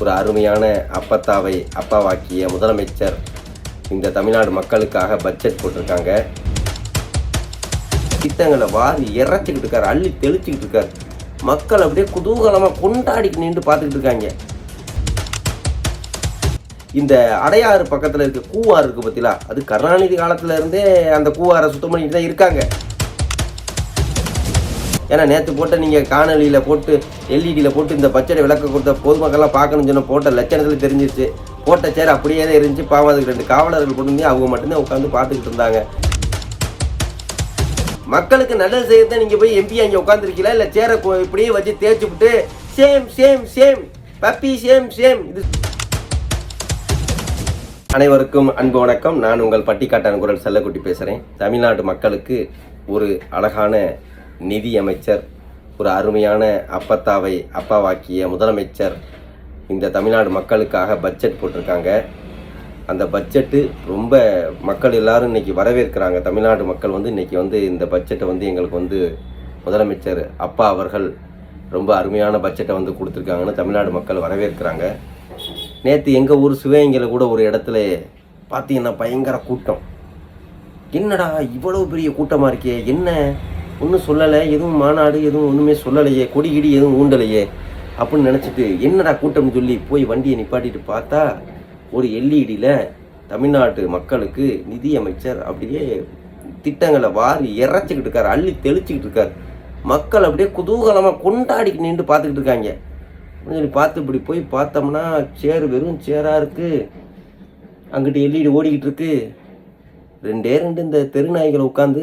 ஒரு அருமையான அப்பத்தாவை அப்பாவாக்கிய முதலமைச்சர் இந்த தமிழ்நாடு மக்களுக்காக பட்ஜெட் போட்டிருக்காங்க. திட்டங்களை வாரி இறைச்சிக்கிட்டு இருக்கார் அள்ளி தெளிச்சிக்கிட்டு இருக்கார். மக்கள் அப்படியே குதூகலமாக கொண்டாடி நின்று பார்த்துக்கிட்டு இருக்காங்க. இந்த அடையாறு பக்கத்தில் இருக்க கூவாறு இருக்குது பார்த்தீங்களா அது கருணாநிதி காலத்துல இருந்தே அந்த கூவாரை சுத்தம் பண்ணிட்டு தான் இருக்காங்க. ஏன்னா நேற்று போட்ட நீங்கள் காணொலியில் போட்டு எல்இடியில் போட்டு இந்த பட்ஜெட்டை விளக்க கொடுத்த பொதுமக்கள்லாம் பார்க்கணும்னு சொன்ன போட்ட லட்சணத்தில் தெரிஞ்சிருச்சு. போட்ட சேர் அப்படியே தான் இருந்துச்சு. பாவம் அதுக்கு ரெண்டு காவலர்கள் கொண்டு அவங்க மட்டும்தான் உட்காந்து பார்த்துக்கிட்டு இருந்தாங்க. மக்களுக்கு நல்லது செய்யறத நீங்கள் போய் எம்பி அங்கே உட்காந்துருக்கீங்களா இல்லை சேரை இப்படியே வச்சு தேய்ச்சி விட்டு same same same puppy same same இது. அனைவருக்கும் அன்பு வணக்கம். நான் உங்கள் பட்டிக்காட்டான் குரல் செல்லக்குட்டி பேசுகிறேன் தமிழ்நாட்டு மக்களுக்கு ஒரு அழகான நிதி அமைச்சர் ஒரு அருமையான அப்பத்தாவை அப்பாவாக்கிய முதலமைச்சர் இந்த தமிழ்நாடு மக்களுக்காக பட்ஜெட் போட்டிருக்காங்க. அந்த பட்ஜெட்டு ரொம்ப மக்கள் எல்லாரும் இன்னைக்கு வரவேற்கிறாங்க. தமிழ்நாடு மக்கள் வந்து இன்னைக்கு வந்து இந்த பட்ஜெட்டை வந்து எங்களுக்கு வந்து முதலமைச்சர் அப்பா அவர்கள் ரொம்ப அருமையான பட்ஜெட்டை வந்து கொடுத்துருக்காங்கன்னு தமிழ்நாடு மக்கள் வரவேற்கிறாங்க. நேற்று எங்கள் ஊர் சிவகங்கையில் கூட ஒரு இடத்துல பார்த்தீங்கன்னா பயங்கர கூட்டம். என்னடா இவ்வளவு பெரிய கூட்டமாக இருக்கே என்ன? ஒன்றும் சொல்லலை எதுவும் மாநாடு எதுவும் ஒன்றுமே சொல்லலையே கொடி கிடி எதுவும் ஊண்டலையே. அப்படின்னு நினச்சிட்டு என்னடா கூட்டம்னு சொல்லி போய் வண்டியை நிப்பாட்டிட்டு பார்த்தா ஒரு எல்இடியில் தமிழ்நாட்டு மக்களுக்கு நிதி அமைச்சர் அப்படியே திட்டங்களை வாரி இறைச்சிக்கிட்டு இருக்கார் அள்ளி தெளிச்சிக்கிட்டு இருக்கார். மக்கள் அப்படியே குதூகலமாக கொண்டாடிட்டு நின்று பார்த்துக்கிட்டு இருக்காங்க. அப்படின்னு சொல்லி பார்த்து இப்படி போய் பார்த்தோம்னா சேர் வெறும் சேராக இருக்குது அங்கிட்டு எல்இடி ஓடிக்கிட்டு இருக்குது ரெண்டே ரெண்டு இந்த தெருநாய்களை உட்காந்து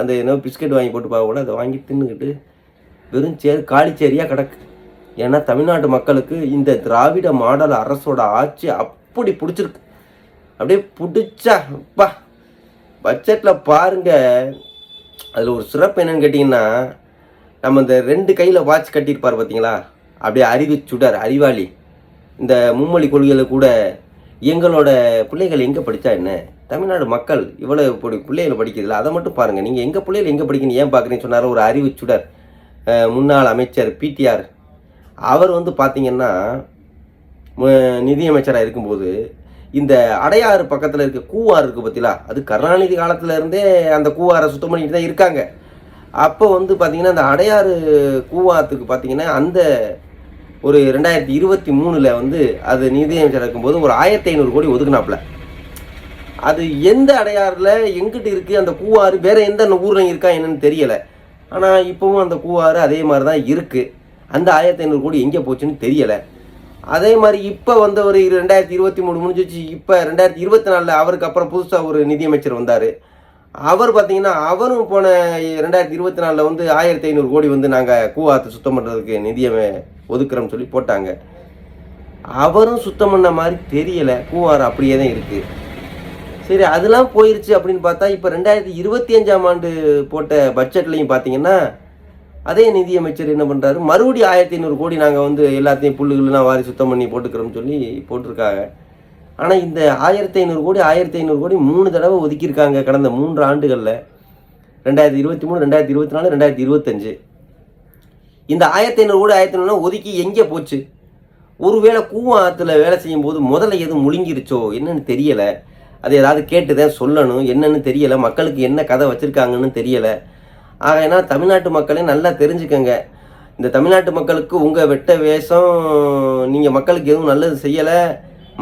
அந்த என்ன பிஸ்கட் வாங்கி போட்டு பார்க்க கூட அதை வாங்கி தின்னுக்கிட்டு வெறும் சேர் காலிச்சேரியாக கிடக்கு. ஏன்னா தமிழ்நாட்டு மக்களுக்கு இந்த திராவிட மாடல் அரசோட ஆட்சி அப்படி பிடிச்சிருக்கு. அப்படியே பிடிச்சா அப்பா பட்ஜெட்டில் பாருங்கள் அதில் ஒரு சிறப்பு என்னன்னு கேட்டிங்கன்னா நம்ம இந்த ரெண்டு கையில் வாட்ச் கட்டியிருப்பார் பார்த்தீங்களா அப்படியே அறிவு சுடர் அறிவாளி. இந்த மும்மொழி கொள்கையில் கூட எங்களோட பிள்ளைகள் எங்கே படித்தா என்ன? தமிழ்நாடு மக்கள் இவ்வளோ இப்படி பிள்ளைகள் படிக்கிறதில்ல அதை மட்டும் பாருங்கள் நீங்கள் எங்கள் பிள்ளைகள் எங்கே படிக்கணும் ஏன் பார்க்குறீங்கன்னு சொன்னார்? ஒரு அறிவுச்சுடர் முன்னாள் அமைச்சர் பிடிஆர் அவர் வந்து பார்த்தீங்கன்னா நிதியமைச்சராக இருக்கும்போது இந்த அடையாறு பக்கத்தில் இருக்க கூவார் இருக்குது பார்த்தீங்களா அது கருணாநிதி காலத்துல இருந்தே அந்த கூவாரை சுத்தம் பண்ணிட்டு தான் இருக்காங்க. அப்போ வந்து பார்த்திங்கன்னா அந்த அடையாறு கூவாத்துக்கு பார்த்தீங்கன்னா அந்த ஒரு ரெண்டாயிரத்தி இருபத்தி மூணில் வந்து அது நிதியமைச்சர் இருக்கும்போது ஒரு ஆயிரத்தி ஐநூறு கோடி ஒதுக்குனாப்புல. அது எந்த அடையாறில் எங்கிட்ட இருக்குது அந்த கூவாறு வேறு எந்த ஊரில் இருக்கா என்னன்னு தெரியலை. ஆனால் இப்போவும் அந்த கூவாறு அதே மாதிரி தான் இருக்குது அந்த ஆயிரத்தி ஐநூறு கோடி எங்கே போச்சுன்னு தெரியலை. அதே மாதிரி இப்போ வந்த ஒரு ரெண்டாயிரத்தி இருபத்தி மூணு முடிஞ்சிச்சு. இப்போ ரெண்டாயிரத்தி இருபத்தி நாலில் அவருக்கு அப்புறம் புதுசாக ஒரு நிதியமைச்சர் வந்தார். அவர் பார்த்தீங்கன்னா அவரும் போன ரெண்டாயிரத்தி இருபத்தி நாலில் வந்து ஆயிரத்தி ஐநூறு கோடி வந்து நாங்கள் கூவாத்து சுத்தம் பண்ணுறதுக்கு நிதியமை ஒதுக்குறோம்னு சொல்லி போட்டாங்க. அவரும் சுத்தம் பண்ண மாதிரி தெரியலை. கூவாறு அப்படியே தான் இருக்குது சரி அதெல்லாம் போயிருச்சு அப்படின்னு பார்த்தா இப்போ ரெண்டாயிரத்தி இருபத்தி அஞ்சாம் ஆண்டு போட்ட பட்ஜெட்லையும் பார்த்தீங்கன்னா அதே நிதியமைச்சர் என்ன பண்ணுறாரு மறுபடியும் ஆயிரத்தி ஐநூறு கோடி நாங்கள் வந்து எல்லாத்தையும் புல்லுகள்லாம் வாரி சுத்தம் பண்ணி போட்டுக்கிறோம்னு சொல்லி போட்டிருக்காங்க. ஆனால் இந்த ஆயிரத்தி ஐநூறு கோடி ஆயிரத்தி ஐநூறு கோடி மூணு தடவை ஒதுக்கியிருக்காங்க கடந்த மூன்று ஆண்டுகளில். ரெண்டாயிரத்தி இருபத்தி மூணு ரெண்டாயிரத்தி இருபத்தி நாலு ரெண்டாயிரத்தி இருபத்தஞ்சு இந்த ஆயிரத்தி ஐநூறு கோடி ஆயிரத்தி ஐநூறு ஒதுக்கி எங்கே போச்சு? ஒருவேளை கூவம் ஆற்றுல வேலை செய்யும்போது முதல்ல எதுவும் முழுங்கிருச்சோ என்னன்னு தெரியலை. அது ஏதாவது கேட்டு தான் சொல்லணும். என்னன்னு தெரியலை. மக்களுக்கு என்ன கதை வச்சுருக்காங்கன்னு தெரியலை. ஆகையினா தமிழ்நாட்டு மக்களே நல்லா தெரிஞ்சுக்கங்க. இந்த தமிழ்நாட்டு மக்களுக்கு உங்கள் வெட்ட வேஷம் நீங்கள் மக்களுக்கு எதுவும் நல்லது செய்யலை.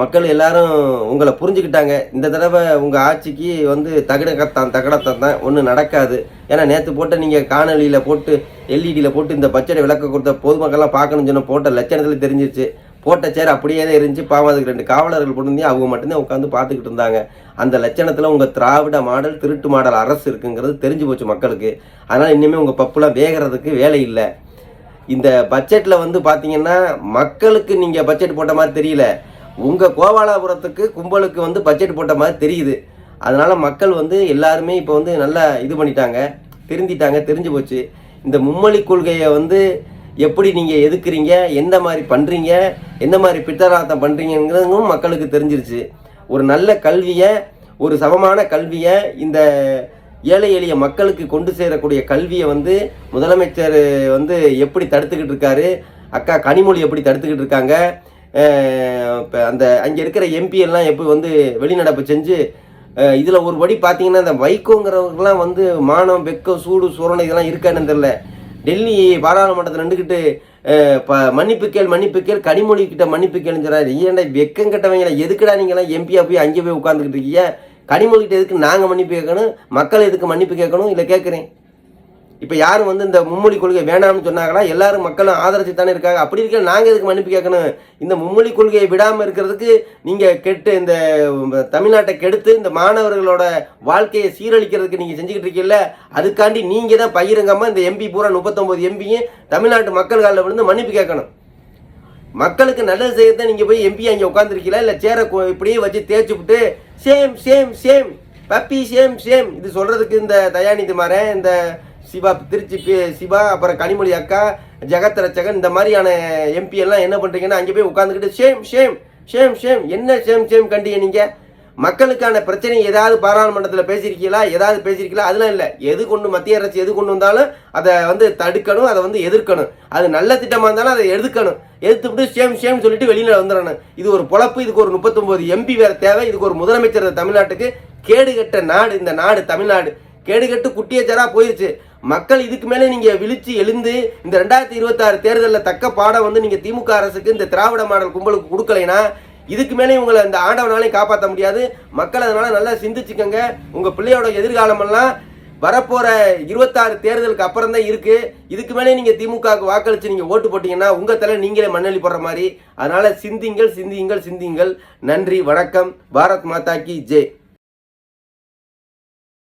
மக்கள் எல்லாரும் உங்களை புரிஞ்சுக்கிட்டாங்க. இந்த தடவை உங்கள் ஆட்சிக்கு வந்து தகடக்கத்தான் தகடத்தான் தான் ஒன்றும் நடக்காது. ஏன்னா நேற்று போட்ட நீங்கள் காணொலியில் போட்டு எல்இடியில் போட்டு இந்த பச்சடை விளக்க கொடுத்த பொதுமக்கள்லாம் பார்க்கணும்னு சொன்ன போட்ட லட்சணத்தில் தெரிஞ்சிருச்சு. போட்ட சேர் அப்படியே தான் இருந்துச்சு. பாவம் அதுக்கு ரெண்டு காவலர்கள் கொண்டு வந்து அவங்க மட்டும்தான் உட்காந்து பார்த்துக்கிட்டு இருந்தாங்க. அந்த லட்சணத்தில் உங்கள் திராவிட மாடல் திருட்டு மாடல் அரசு இருக்குங்கிறது தெரிஞ்சு போச்சு மக்களுக்கு. அதனால் இனிமேல் உங்கள் பப்புலாம் வேகிறதுக்கு வேலை இல்லை. இந்த பட்ஜெட்டில் வந்து பார்த்தீங்கன்னா மக்களுக்கு நீங்கள் பட்ஜெட் போட்ட மாதிரி தெரியல. உங்கள் கோபாலாபுரத்துக்கு கும்பலுக்கு வந்து பட்ஜெட் போட்ட மாதிரி தெரியுது. அதனால் மக்கள் வந்து எல்லாருமே இப்போ வந்து நல்லா இது பண்ணிட்டாங்க திருந்திட்டாங்க தெரிஞ்சு போச்சு. இந்த மும்மொழி கொள்கையை வந்து எப்படி நீங்கள் எதுக்குறீங்க? எந்த மாதிரி பண்ணுறீங்க எந்த மாதிரி பித்தராத்தம் பண்ணுறீங்கிறதும் மக்களுக்கு தெரிஞ்சிருச்சு. ஒரு நல்ல கல்வியை ஒரு சமமான கல்வியை இந்த ஏழை எளிய மக்களுக்கு கொண்டு சேரக்கூடிய கல்வியை வந்து முதலமைச்சர் வந்து எப்படி தடுத்துக்கிட்டு இருக்காரு? அக்கா கனிமொழி எப்படி தடுத்துக்கிட்டு இருக்காங்க? இப்போ அந்த அங்கே இருக்கிற எம்பி எல்லாம் எப்படி வந்து வெளிநடப்பு செஞ்சு இதில் ஒரு படி பார்த்தீங்கன்னா இந்த வைகோங்கிறவங்கலாம் வந்து மானம் வெக்கம் சூடு சூரணை இதெல்லாம் இருக்கான்னு தெரில டெல்லி பாராளுமன்றத்தில் நின்றுக்கிட்டு ப மன்னிப்பு கேள் மன்னிப்பு கேள் கனிமொழி கிட்ட மன்னிப்பு கேளுங்கிறாரு ஏன்டா வெக்கம் கட்டவங்கள? எதுக்குடா நீங்களாம் எம்பியாக போய் அங்கே போய் உட்காந்துக்கிட்டு இருக்கீங்க? கனிமொழி கிட்ட எதுக்கு நாங்கள் மன்னிப்பு கேட்கணும்? மக்கள் எதுக்கு மன்னிப்பு கேட்கணும்? இல்லை கேட்குறேன். இப்போ யாரும் வந்து இந்த மும்மொழி கொள்கை வேணாம்னு சொன்னாங்களா எல்லாரும் மக்களும் ஆதரிச்சு தானே இருக்காங்க. அப்படி இருக்க நாங்கள் எதுக்கு மன்னிப்பு கேட்கணும்? இந்த மும்மொழி கொள்கையை விடாமல் இருக்கிறதுக்கு நீங்கள் கெட்டு இந்த தமிழ்நாட்டை கெடுத்து இந்த மாணவர்களோட வாழ்க்கையை சீரழிக்கிறதுக்கு நீங்கள் செஞ்சுக்கிட்டு இருக்கீங்கல்ல அதுக்காண்டி நீங்கள் தான் பகிரங்கமாக இந்த எம்பி பூரா முப்பத்தொம்போது எம்பியும் தமிழ்நாட்டு மக்கள் காலில் விழுந்து மன்னிப்பு கேட்கணும். மக்களுக்கு நல்லது செய்யறதை நீங்கள் போய் எம்பி அங்கே உட்காந்துருக்கீங்களா இல்லை சேரை இப்படியே வச்சு தேய்ச்சி விட்டு same same same puppy same same இது சொல்கிறதுக்கு இந்த தயாநிதி மாறன் இந்த சிவா திருச்சி பி- சிவா அப்புறம் கனிமொழி அக்கா ஜெகத்ரட்சகன் இந்த மாதிரியான எம்பி எல்லாம் என்ன பண்ணுறீங்கன்னா அங்கே போய் உட்காந்துக்கிட்டு ஷேம் ஷேம் ஷேம் ஷேம் என்ன ஷேம் ஷேம் கண்டிங்க நீங்கள் மக்களுக்கான பிரச்சனை ஏதாவது பாராளுமன்றத்தில் பேசியிருக்கீங்களா? ஏதாவது பேசியிருக்கீங்களா? அதெல்லாம் இல்லை. எது கொண்டு மத்திய அரசு எது கொண்டு வந்தாலும் அதை வந்து தடுக்கணும் அதை வந்து எதிர்க்கணும். அது நல்ல திட்டமாக இருந்தாலும் அதை எதிர்க்கணும். எதிர்த்துவிட்டு சேம் சேம் சொல்லிட்டு வெளியில் வந்துடணும் இது ஒரு பொழப்பு இதுக்கு ஒரு முப்பத்தொம்போது எம்பி வேறு தேவை இதுக்கு ஒரு முதலமைச்சர் தமிழ்நாட்டுக்கு. கேடுகட்ட நாடு இந்த நாடு தமிழ்நாடு. கேடுகட்டு குட்டியச்சராக போயிருச்சு. மக்கள் இதுக்கு மேலே நீங்கள் விழிச்சு எழுந்து இந்த ரெண்டாயிரத்தி இருபத்தாறு தேர்தலில் தக்க பாடம் வந்து நீங்கள் திமுக அரசுக்கு இந்த திராவிட மாடல் கும்பலுக்கு கொடுக்கலைன்னா இதுக்கு மேலே உங்களை இந்த ஆண்டவனாலையும் காப்பாற்ற முடியாது. மக்கள் அதனால் நல்லா சிந்திச்சுக்கோங்க. உங்கள் பிள்ளையோட எதிர்காலமெல்லாம் வரப்போகிற இருபத்தாறு தேர்தலுக்கு அப்புறம் தான் இருக்குது இதுக்கு மேலே நீங்கள் திமுகவுக்கு வாக்களித்து நீங்கள் ஓட்டு போட்டிங்கன்னா உங்கள் தலை நீங்களே மண்ணளி போடுற மாதிரி. அதனால் சிந்திங்கள் சிந்தியுங்கள் சிந்தியுங்கள். நன்றி வணக்கம். பாரத் மாதா கி ஜெய்.